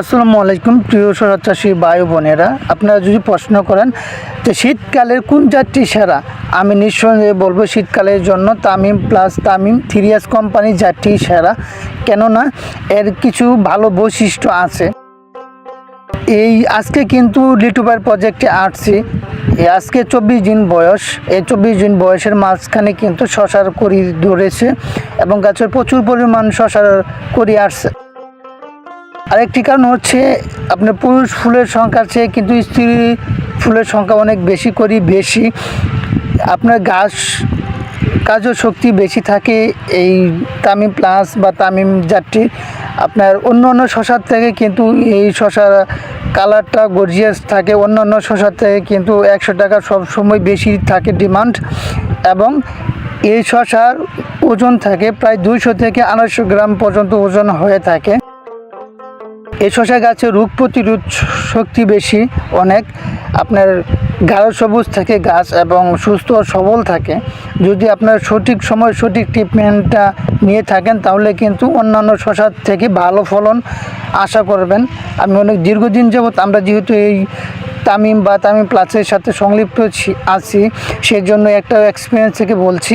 আসসালামু আলাইকুম, প্রিয় সরাত চাষি ভাই বোনেরা। আপনারা যদি প্রশ্ন করেন যে শীতকালের কোন জাতটি সেরা? আমি নিঃসন্দেহে বলব শীতকালের জন্য Tamim plus Tamim serious company জাতটি সেরা। কেননা, এর কিছু ভালো বৈশিষ্ট্য আছে। এই আজকে কিন্তু লিটুবার প্রজেক্টে আসছি। আজকে চব্বিশ দিন বয়স। এই চব্বিশ দিন বয়সের মাঝখানে কিন্তু শশার করি ধরেছে এবং গাছের প্রচুর পরিমাণ শশার করি আসছে। আরেকটি কারণ হচ্ছে আপনার পুরুষ ফুলের সংখ্যার চেয়ে কিন্তু স্ত্রী ফুলের সংখ্যা অনেক বেশি করি বেশি। আপনার গাছ কাজও শক্তি বেশি থাকে, এই তামিম প্লাস বা তামিম জাতটি। আপনার অন্য অন্য শশার থেকে কিন্তু এই শশার কালারটা গর্জিয়াস থাকে অন্য অন্য শশার থেকে কিন্তু একশো টাকা সবসময় বেশি থাকে ডিমান্ড এবং এই শশার ওজন থাকে প্রায় দুইশো থেকে আড়াইশো গ্রাম পর্যন্ত ওজন হয়ে থাকে। এই শশা গাছে রোগ প্রতিরোধ শক্তি বেশি অনেক। আপনার গাঢ় সবুজ থাকে গাছ এবং সুস্থ ও সবল থাকে। যদি আপনার সঠিক সময় সঠিক ট্রিটমেন্টটা নিয়ে থাকেন, তাহলে কিন্তু অন্যান্য শশার থেকে ভালো ফলন আশা করবেন। আমি অনেক দীর্ঘদিন যাবৎ আমরা যেহেতু এই তামিম বা তামিম প্লাসের সাথে সংলিপ্ত আছি সেই জন্য একটা এক্সপিরিয়েন্স থেকে বলছি।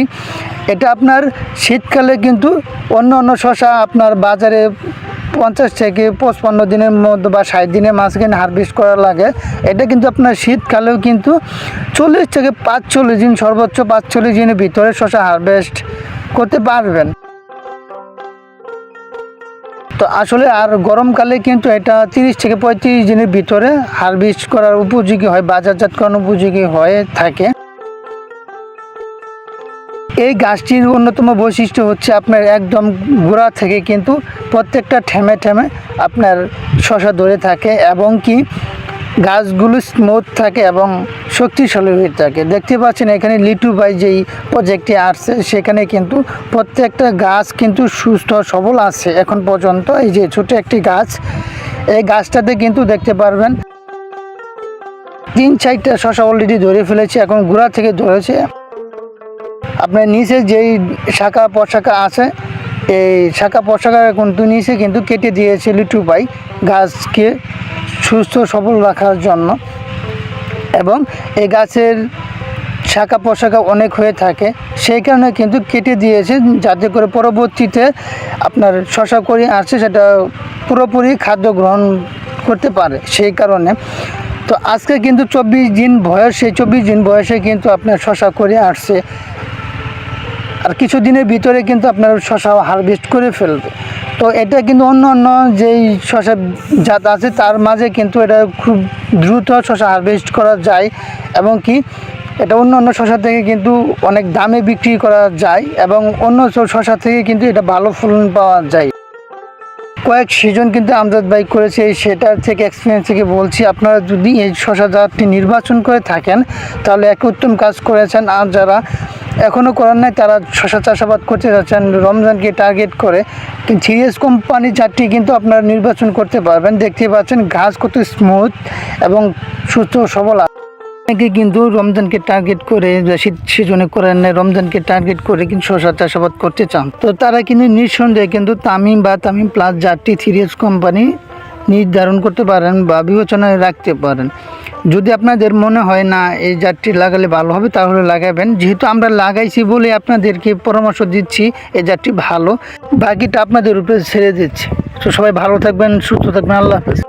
এটা আপনার শীতকালে কিন্তু অন্য অন্য শশা আপনার বাজারে পঞ্চাশ থেকে পঁচপান্ন দিনের মধ্যে বা ষাট দিনের মাঝখানে হারভেস্ট করা লাগে। এটা কিন্তু আপনার শীতকালেও কিন্তু চল্লিশ থেকে পাঁচচল্লিশ দিন, সর্বোচ্চ পাঁচচল্লিশ দিনের ভিতরে শশা হারভেস্ট করতে পারবেন। তো আসলে আর গরমকালে কিন্তু এটা তিরিশ থেকে পঁয়ত্রিশ দিনের ভিতরে হারভেস্ট করার উপযোগী হয় বাজারজাতকরণ উপযোগী হয়ে থাকে। এই গাছটির অন্যতম বৈশিষ্ট্য হচ্ছে আপনার একদম গোড়া থেকে কিন্তু প্রত্যেকটা ঠেমে ঠেমে আপনার শশা ধরে থাকে এবং কি গাছগুলো স্মুথ থাকে এবং শক্তিশালী হয়ে থাকে। দেখতে পাচ্ছেন এখানে লিটু বাই যেই প্রজেক্টটি আসছে, সেখানে কিন্তু প্রত্যেকটা গাছ কিন্তু সুস্থ, সবল আছে এখন পর্যন্ত। এই যে ছোট একটি গাছ, এই গাছটাতে কিন্তু দেখতে পারবেন তিন চারটা শশা অলরেডি ধরে ফেলেছে, এখন গোড়া থেকে ধরেছে। আপনার নিচে যেই শাখা পশাখা আছে, এই শাখা পশাখা কিন্তু নিচে কিন্তু কেটে দিয়েছে লিটু পাই গাছকে সুস্থ সবল রাখার জন্য। এবং এই গাছের শাখা পোশাখা অনেক হয়ে থাকে, সেই কারণে কিন্তু কেটে দিয়েছে যাতে করে পরবর্তীতে আপনার শশা করি আসছে সেটা পুরোপুরি খাদ্য গ্রহণ করতে পারে সেই কারণে। তো আজকে কিন্তু চব্বিশ দিন বয়সে চব্বিশ দিন বয়সে কিন্তু আপনার শশা করে আসছে। আর কিছু দিনের ভিতরে কিন্তু আপনার শশা হারভেস্ট করে ফেলবে। তো এটা কিন্তু অন্য অন্য যেই শশা জাত আছে, তার মাঝে কিন্তু এটা খুব দ্রুত শশা হারভেস্ট করা যায় এবং কি এটা অন্য অন্য শশা থেকে কিন্তু অনেক দামে বিক্রি করা যায় এবং অন্য শশা থেকে কিন্তু এটা ভালো ফলন পাওয়া যায়। কয়েক সিজন কিন্তু আমজাদ ভাই করেছে, এই সেটার থেকে এক্সপিরিয়েন্স থেকে বলছি, আপনারা যদি এই শশা জাতটি নির্বাচন করে থাকেন, তাহলে এক উত্তম কাজ করেছেন আর যারা এখনও করেন নাই, তারা শশা চাষাবাদ করতে যাচ্ছেন, রমজানকে টার্গেট করে। কিন্তু সিরিয়াস কোম্পানি চারটি কিন্তু আপনারা নির্বাচন করতে পারবেন, দেখতে পাচ্ছেন ঘাস কত স্মুথ এবং সুস্থ সবল। অনেকে কিন্তু রমজানকে টার্গেট করে শীত সিজনে করেন না রমজানকে টার্গেট করে কিন্তু শশা চাষাবাদ করতে চান। তো তারা কিন্তু নিঃসন্দেহে কিন্তু তামিম বা তামিম প্লাস জাতটি সিরিয়াস কোম্পানি নির্ধারণ করতে পারেন বা বিবেচনায় রাখতে পারেন। যদি আপনাদের মনে হয় না, এই জাতটি লাগালে ভালো হবে, তাহলে লাগাবেন। যেহেতু আমরা লাগাইছি বলে আপনাদেরকে পরামর্শ দিচ্ছি, এই জাতটি ভালো। বাকিটা আপনাদের উপরে ছেড়ে দিচ্ছি। তো সবাই ভালো থাকবেন, সুস্থ থাকবেন, আল্লাহ হাফেজ।